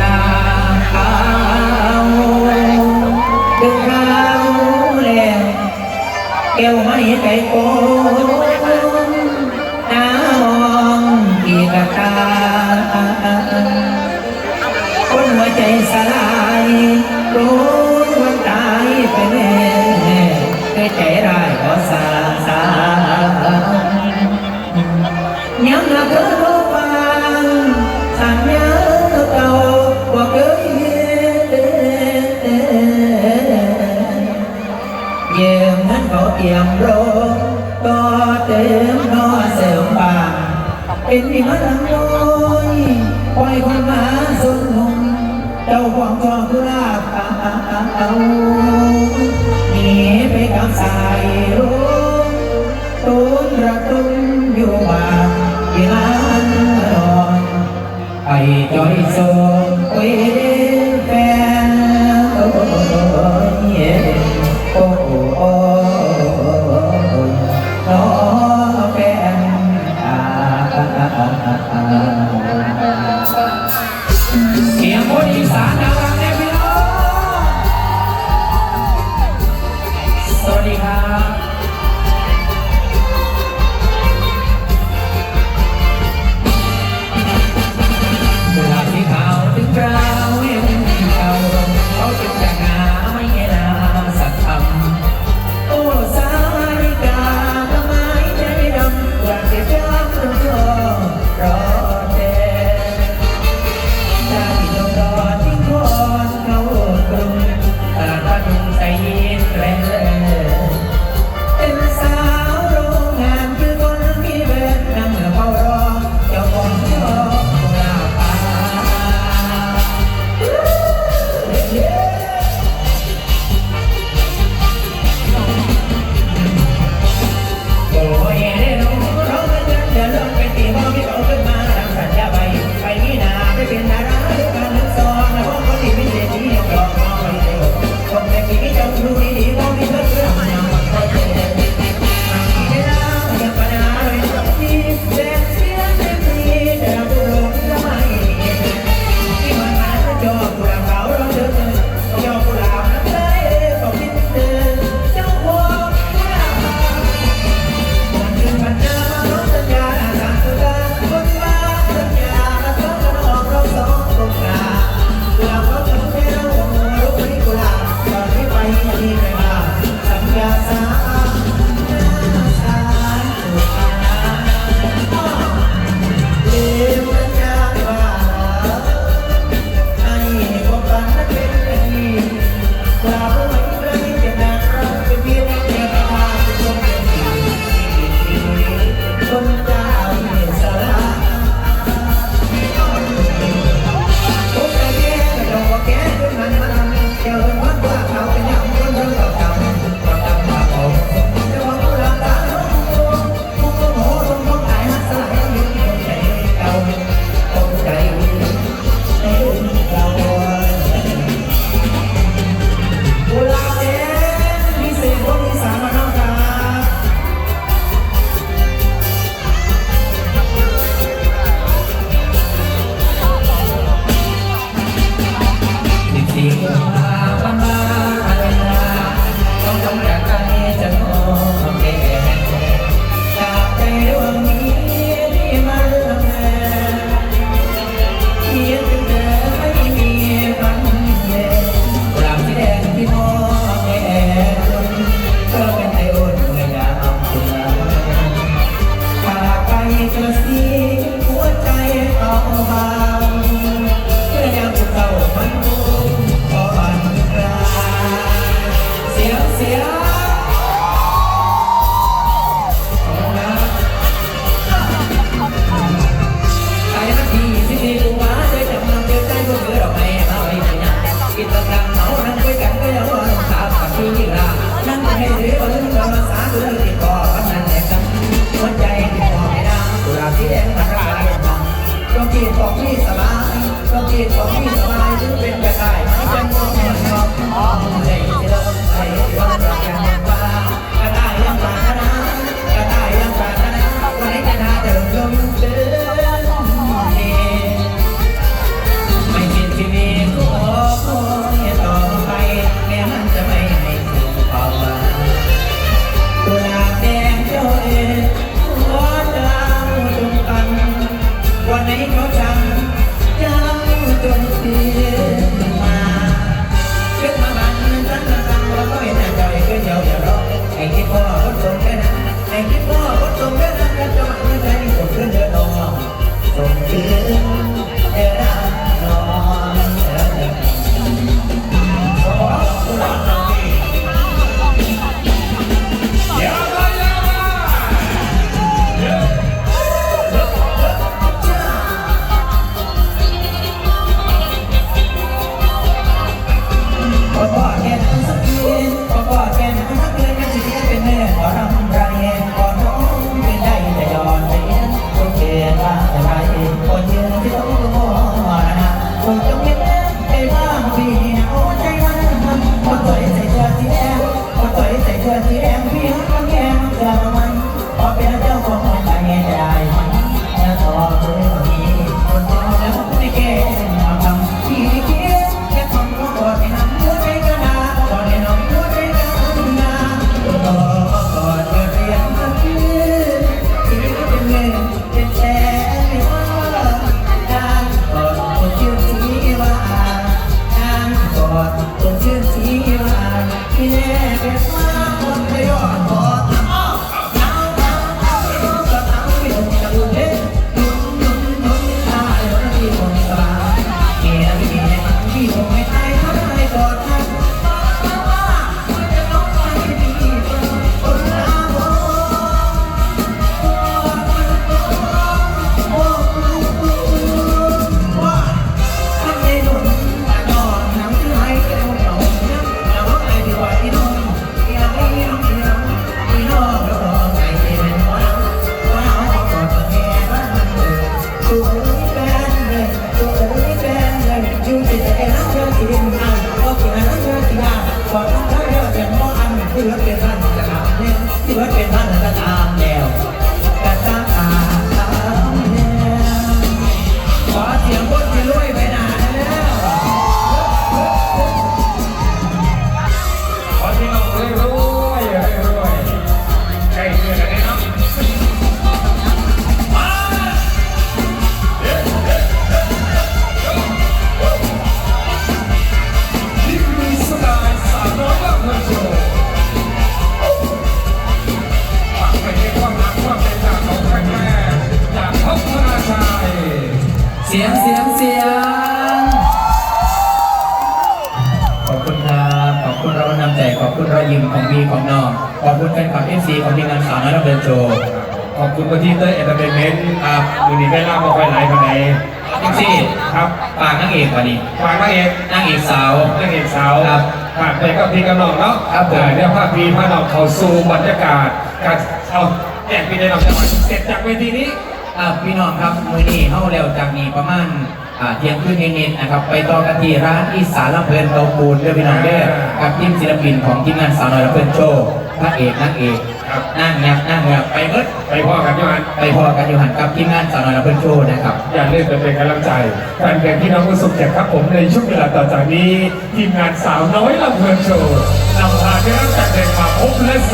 นาเขาเดินเขาแล้วแก้วไม่ไปโกนน้ามองกีกตาคนหัวใจสลาย ยี่ยมนั้นเขาเอี่ยมโรก็เต็มนอเสริมบางเป็นมีมาลังน้อยปล่อยคนมาสนหงเจ้าความชอบกุหลาบเอาหนีไปกับสายลมตูนระตุ้นอยู่บ้านที่ลานนอนไปจอยส่งไป a, กินของที่สบายก็กินของที่สบายถึงเป็นกระต่าย ขึ้นเดินนอนส่งเสียง ข สียงเสียงเสียง ขอบคุณครับ ขอบคุณเรานำใจ ขอบคุณรอยยิ้มของพี่ของน้อง ขอบคุณแฟนคลับเอฟซีของทีมงานสาวน้อยรับเดินโชว์ขอบคุณวันที่เตอร์เอนเตอร์เทนเมนต์ครับวันนี้ได้ลาบมาค่อยไหลภายในเอฟซีครับปากนางเอกกว่านี้ฝากนางเอกนางเอกสาวนางเอกสาวครับฝากไปกับพี่กำนองเนาะครับผมเออเดี๋ยวพาพี่พาน้องเข้าสู่บรรยากาศการเอาแจกพี่ในน้องจังหวัดเสร็จจากเวทีนี้ อ่าพี่น้องครับมือนี้เข้าเร็วจากนี้ประมาณอ่าเที่ยงคืนนิดๆนะครับ ไปต่อกันที่ร้านอีสานลำเพลินเตาปูนเด้อพี่น้องเด้อกับทีมศิลปินของทีมงานสาวน้อยลำเพลินโชว์พระเอกนางเอกครับนั่งแงบนั่งแงบไปเบิดไปพ่อกันย้อนไปพอกันอยู่หันกับทีมงานสาวน้อยลำเพลินโชว์นะครับ อย่าลืมไปเป็นกำลังใจแฟนเพลงที่น้องผู้สุขแจกครับผมในช่วงเวลาต่อจากนี้ทีมงานสาวน้อยลำเพลินโชว์นำพาได้รับจากเพลงมาพบและ